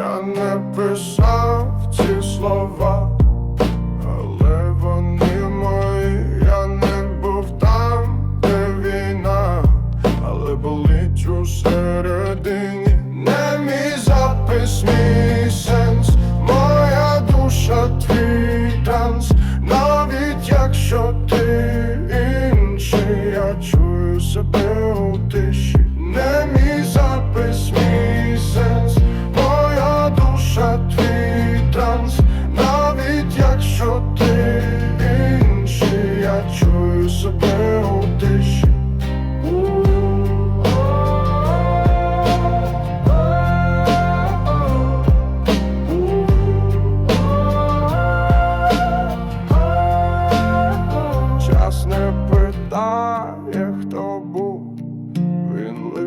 написав ці слова, але вони мої, я не був там, де війна, але болить усередині, не мій запис, мій сенс, моя душа, твій танц, навіть якщо ти інший, я чую себе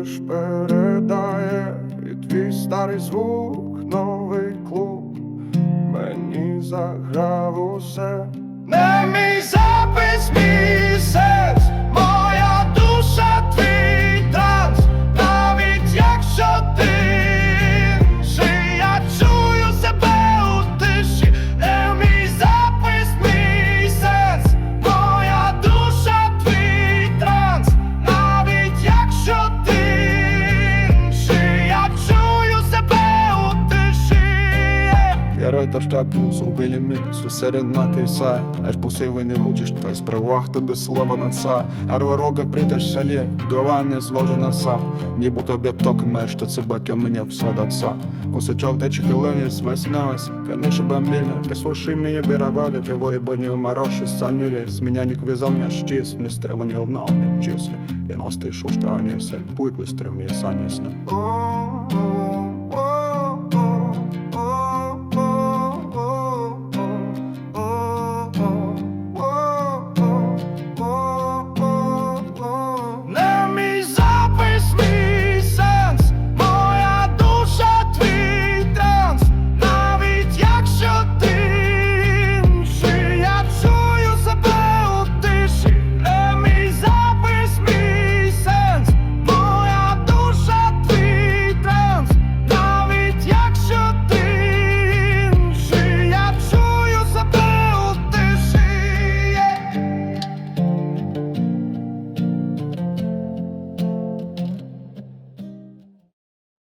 лиш передає і твій старий звук, новий клуб мені заграв усе. Не мій та штаб зробили ми Серед мати сай Аж посиви не мучиш Твой справах тобі слова на ца Арворога придаш шалі Голова не зложена сам Ніби тобі ток меш Що це батько мене всад отца Усичав течі хвилини Свесналась Конечно бомбильно Прислушай мне бировали Твои были морожи Санили С меня не квизал меня щис Не стрела не угнал Не чисто Я ностый шуш Та не сын Пуй быстро мне санисна О,